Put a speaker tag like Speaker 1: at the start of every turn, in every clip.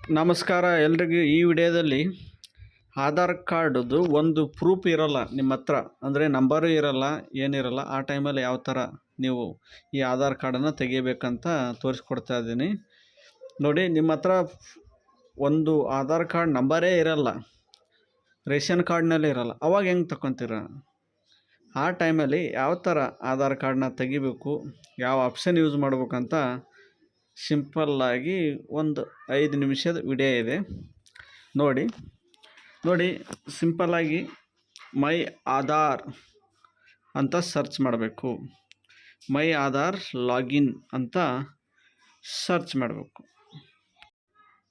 Speaker 1: ನಮಸ್ಕಾರ ಎಲ್ರಿಗೂ ಈ ವಿಡಿಯೋದಲ್ಲಿ ಆಧಾರ್ ಕಾರ್ಡದು ಒಂದು ಪ್ರೂಫ್ ಇರೋಲ್ಲ ನಿಮ್ಮ ಹತ್ರ. ಅಂದರೆ ನಂಬರು ಇರೋಲ್ಲ, ಏನಿರಲ್ಲ, ಆ ಟೈಮಲ್ಲಿ ಯಾವ ಥರ ನೀವು ಈ ಆಧಾರ್ ಕಾರ್ಡನ್ನು ತೆಗಿಬೇಕಂತ ತೋರಿಸ್ಕೊಡ್ತಾ ಇದ್ದೀನಿ. ನೋಡಿ, ನಿಮ್ಮ ಹತ್ರ ಒಂದು ಆಧಾರ್ ಕಾರ್ಡ್ ನಂಬರೇ ಇರಲ್ಲ. ರೇಷನ್ ಕಾರ್ಡ್ನಲ್ಲಿ ಇರಲ್ಲ. ಅವಾಗ ಹೆಂಗೆ ತಗೊತೀರ ಆ ಟೈಮಲ್ಲಿ ಯಾವ ಥರ ಆಧಾರ್ ಕಾರ್ಡನ್ನ ತೆಗಿಬೇಕು, ಯಾವ ಆಪ್ಷನ್ ಯೂಸ್ ಮಾಡ್ಬೇಕಂತ ಸಿಂಪಲ್ಲಾಗಿ ಒಂದು ಐದು ನಿಮಿಷದ ವಿಡಿಯೋ ಇದೆ. ನೋಡಿ ನೋಡಿ, ಸಿಂಪಲ್ಲಾಗಿ ಮೈ ಆಧಾರ್ ಅಂತ ಸರ್ಚ್ ಮಾಡಬೇಕು. ಮೈ ಆಧಾರ್ ಲಾಗಿನ್ ಅಂತ ಸರ್ಚ್ ಮಾಡಬೇಕು.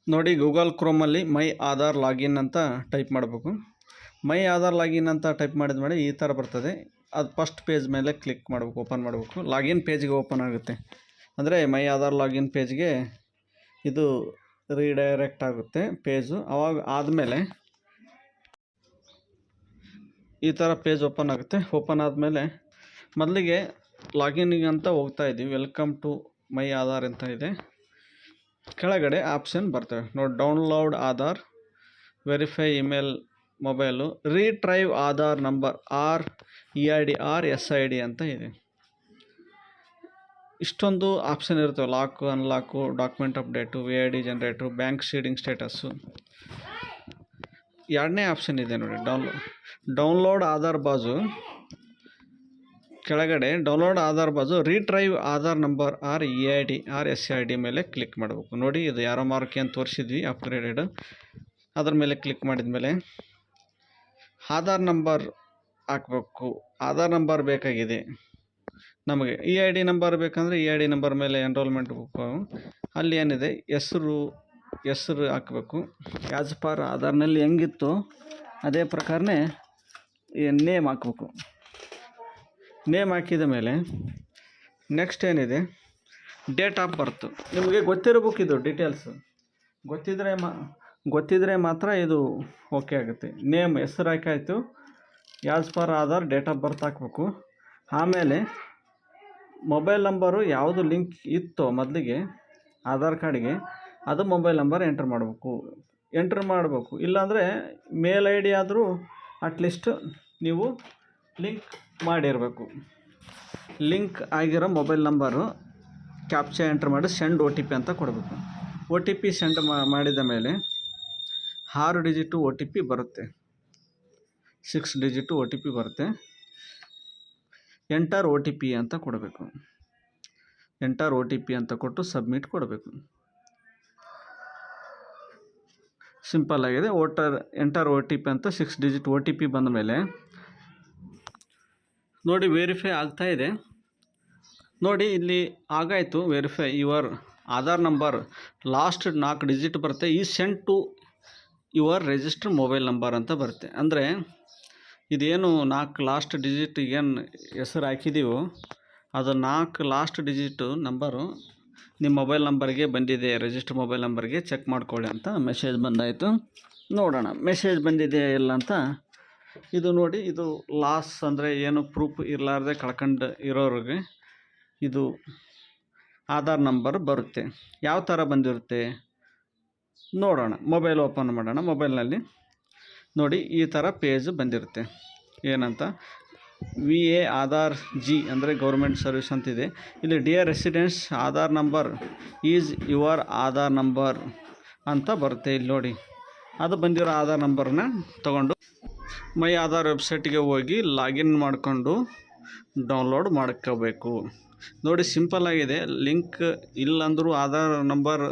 Speaker 1: ನೋಡಿ, ಗೂಗಲ್ ಕ್ರೋಮಲ್ಲಿ ಮೈ ಆಧಾರ್ ಲಾಗಿನ್ ಅಂತ ಟೈಪ್ ಮಾಡಬೇಕು. ಮೈ ಆಧಾರ್ ಲಾಗಿನ್ ಅಂತ ಟೈಪ್ ಮಾಡಿದ ಮೇಲೆ ಈ ಥರ ಬರ್ತದೆ. ಅದು ಫಸ್ಟ್ ಪೇಜ್ ಮೇಲೆ ಕ್ಲಿಕ್ ಮಾಡಬೇಕು, ಓಪನ್ ಮಾಡಬೇಕು. ಲಾಗಿನ್ ಪೇಜ್ಗೆ ಓಪನ್ ಆಗುತ್ತೆ. ಅಂದರೆ ಮೈ ಆಧಾರ್ ಲಾಗಿನ್ ಪೇಜ್ಗೆ ಇದು ರೀಡೈರೆಕ್ಟ್ ಆಗುತ್ತೆ ಪೇಜು. ಅವಾಗ ಆದಮೇಲೆ ಈ ಥರ ಪೇಜ್ ಓಪನ್ ಆಗುತ್ತೆ. ಓಪನ್ ಆದಮೇಲೆ ಮೊದಲಿಗೆ ಲಾಗಿನ್ಗೆ ಅಂತ ಹೋಗ್ತಾ ಇದ್ದೀವಿ. ವೆಲ್ಕಮ್ ಟು ಮೈ ಆಧಾರ್ ಅಂತ ಇದೆ. ಕೆಳಗಡೆ ಆಪ್ಷನ್ ಬರ್ತವೆ ನೋಡಿ, download Aadhaar, verify email, mobile, retrieve Aadhaar number, R E I D, R S I D ಅಂತ ಇದೆ. ಇಷ್ಟೊಂದು ಆಪ್ಷನ್ ಇರ್ತವೆ lock unlock document update V I D generator bank seeding status ಎರಡನೇ ಆಪ್ಷನ್ ಇದೆ ನೋಡಿ. ಡೌನ್ಲೋಡ್ ಡೌನ್ಲೋಡ್ ಆಧಾರ್ ಬಾಜು. ಕೆಳಗಡೆ download Aadhaar ಬಾಜು retrieve Aadhaar number R E I D R S I D ಮೇಲೆ ಕ್ಲಿಕ್ ಮಾಡಬೇಕು. ನೋಡಿ, ಇದು ಯಾರೋ ಮಾರ್ಕ್ ಅಂತ ತೋರಿಸಿದ್ವಿ ಅಪ್ಗ್ರೇಡೆಡ್ ಅದ್ರ ಮೇಲೆ ಕ್ಲಿಕ್ ಮಾಡಿದ ಮೇಲೆ ಆಧಾರ್ ನಂಬರ್ ಹಾಕಬೇಕು. ಆಧಾರ್ ನಂಬರ್ ಬೇಕಾಗಿದೆ. ನಮಗೆ ಇ ಐ ಡಿ ನಂಬರ್ ಬೇಕಂದರೆ ಇ ಐ ಡಿ ನಂಬರ್ ಮೇಲೆ ಎನ್ರೋಲ್ಮೆಂಟ್ ಬುಕ್ ಅಲ್ಲಿ ಏನಿದೆ? ಹೆಸರು ಹೆಸರು ಹಾಕಬೇಕು. ಆ್ಯಸ್ ಪರ್ ಆಧಾರ್ನಲ್ಲಿ ಹೆಂಗಿತ್ತು ಅದೇ ಪ್ರಕಾರನೇ ನೇಮ್ ಹಾಕಬೇಕು. ನೇಮ್ ಹಾಕಿದ ಮೇಲೆ ನೆಕ್ಸ್ಟ್ ಏನಿದೆ? ಡೇಟ್ ಆಫ್ ಬರ್ತು ನಿಮಗೆ ಗೊತ್ತಿರಬೇಕು ಇದು ಡೀಟೇಲ್ಸು ಗೊತ್ತಿದ್ದರೆ ಮಾ ಗೊತ್ತಿದ್ದರೆ ಮಾತ್ರ ಇದು ಓಕೆ ಆಗುತ್ತೆ. ನೇಮ್ ಹೆಸರು ಹಾಕಾಯಿತು as per Aadhaar date of birth ಹಾಕಬೇಕು. ಆಮೇಲೆ ಮೊಬೈಲ್ ನಂಬರು ಯಾವುದು ಲಿಂಕ್ ಇತ್ತೋ ಮೊದಲಿಗೆ ಆಧಾರ್ ಕಾರ್ಡಿಗೆ, ಅದು ಮೊಬೈಲ್ ನಂಬರ್ ಎಂಟ್ರ್ ಮಾಡಬೇಕು. ಎಂಟ್ರ್ ಮಾಡಬೇಕು. ಇಲ್ಲಾಂದರೆ ಮೇಲ್ ಐ ಡಿ ಆದರೂ ಅಟ್ಲೀಸ್ಟ್ ನೀವು ಲಿಂಕ್ ಮಾಡಿರಬೇಕು. ಲಿಂಕ್ ಆಗಿರೋ ಮೊಬೈಲ್ ನಂಬರು ಕ್ಯಾಪ್ಚಾ ಎಂಟ್ರ್ ಮಾಡಿ ಸೆಂಡ್ ಒ ಟಿ ಪಿ ಅಂತ ಕೊಡಬೇಕು. ಒ ಟಿ ಪಿ ಸೆಂಡ್ ಮಾಡಿದ ಮೇಲೆ ಆರು ಡಿಜಿಟು ಒ ಟಿ ಪಿ ಬರುತ್ತೆ. Six digit O T P ಬರುತ್ತೆ. ಎಂಟರ್ ಒ ಟಿ ಪಿ ಅಂತ ಕೊಡಬೇಕು. ಎಂಟರ್ ಒ ಟಿ ಪಿ ಅಂತ ಕೊಟ್ಟು ಸಬ್ಮಿಟ್ ಕೊಡಬೇಕು. ಸಿಂಪಲ್ ಆಗಿದೆ. ಓಟರ್ ಎಂಟರ್ ಒ ಟಿ ಪಿ ಅಂತ six digit O T P ಬಂದ ಮೇಲೆ ನೋಡಿ ವೆರಿಫೈ ಆಗ್ತಾ ಇದೆ. ನೋಡಿ ಇಲ್ಲಿ ಆಗಾಯಿತು verify your Aadhaar number. Last ನಾಲ್ಕು ಡಿಜಿಟ್ ಬರುತ್ತೆ. ಈ sent to your register mobile number ಅಂತ ಬರುತ್ತೆ. ಅಂದರೆ ಇದೇನು ನಾಲ್ಕು ಲಾಸ್ಟ್ ಡಿಜಿಟ್ ಏನು ಹೆಸರು ಹಾಕಿದ್ದೀವೋ ಅದು ನಾಲ್ಕು ಲಾಸ್ಟ್ ಡಿಜಿಟು ನಂಬರು ನಿಮ್ಮ ಮೊಬೈಲ್ ನಂಬರ್ಗೆ ಬಂದಿದೆ ರಿಜಿಸ್ಟರ್ ಮೊಬೈಲ್ ನಂಬರ್ಗೆ ಚೆಕ್ ಮಾಡ್ಕೊಳ್ಳಿ ಅಂತ ಮೆಸೇಜ್ ಬಂದಾಯಿತು. ನೋಡೋಣ ಮೆಸೇಜ್ ಬಂದಿದೆಯಾ ಇಲ್ಲ ಅಂತ. ಇದು ನೋಡಿ, ಇದು ಲಾಸ್ ಅಂದರೆ ಏನು ಪ್ರೂಫ್ ಇರಲಾರ್ದೆ ಕಳ್ಕೊಂಡು ಇರೋರಿಗೆ ಇದು ಆಧಾರ್ ನಂಬರ್ ಬರುತ್ತೆ. ಯಾವ ಥರ ಬಂದಿರುತ್ತೆ? ನೋಡೋಣ ಮೊಬೈಲ್ ಓಪನ್ ಮಾಡೋಣ ಮೊಬೈಲ್ನಲ್ಲಿ ನೋಡಿ, ಈ ಥರ ಪೇಜ್ ಬಂದಿರುತ್ತೆ. ಏನಂತ? ವಿ ಎ ಆಧಾರ್ ಜಿ ಅಂದರೆ ಗೌರ್ಮೆಂಟ್ ಸರ್ವಿಸ್ ಅಂತಿದೆ. ಇಲ್ಲಿ dear residents Aadhaar number is your Aadhaar number ಅಂತ ಬರುತ್ತೆ ಇಲ್ಲಿ ನೋಡಿ. ಅದು ಬಂದಿರೋ ಆಧಾರ್ ನಂಬರ್ನ ತಗೊಂಡು ಮೈ ಆಧಾರ್ ವೆಬ್ಸೈಟಿಗೆ ಹೋಗಿ ಲಾಗಿನ್ ಮಾಡಿಕೊಂಡು ಡೌನ್ಲೋಡ್ ಮಾಡ್ಕೋಬೇಕು. ನೋಡಿ ಸಿಂಪಲ್ ಆಗಿದೆ. ಲಿಂಕ್ ಇಲ್ಲಂದರೂ ಆಧಾರ್ ನಂಬರ್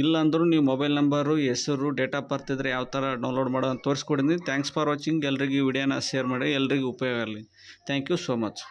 Speaker 1: ಇಲ್ಲಾಂದರೂ ನೀವು ಮೊಬೈಲ್ ನಂಬರು ಹೆಸರು ಡೇಟ್ ಆಫ್ ಬರ್ತ್ ಇದ್ದರೆ ಯಾವ ಥರ ಡೌನ್ಲೋಡ್ ಮಾಡೋದು ತೋರಿಸ್ಕೊಡಿದ್ದೀನಿ. ಥ್ಯಾಂಕ್ಸ್ ಫಾರ್ ವಾಚಿಂಗ್ ಎಲ್ರಿಗೂ ವಿಡಿಯೋನ ಶೇರ್ ಮಾಡಿ. ಎಲ್ರಿಗೂ ಉಪಯೋಗ ಆಗಲಿ. Thank you so much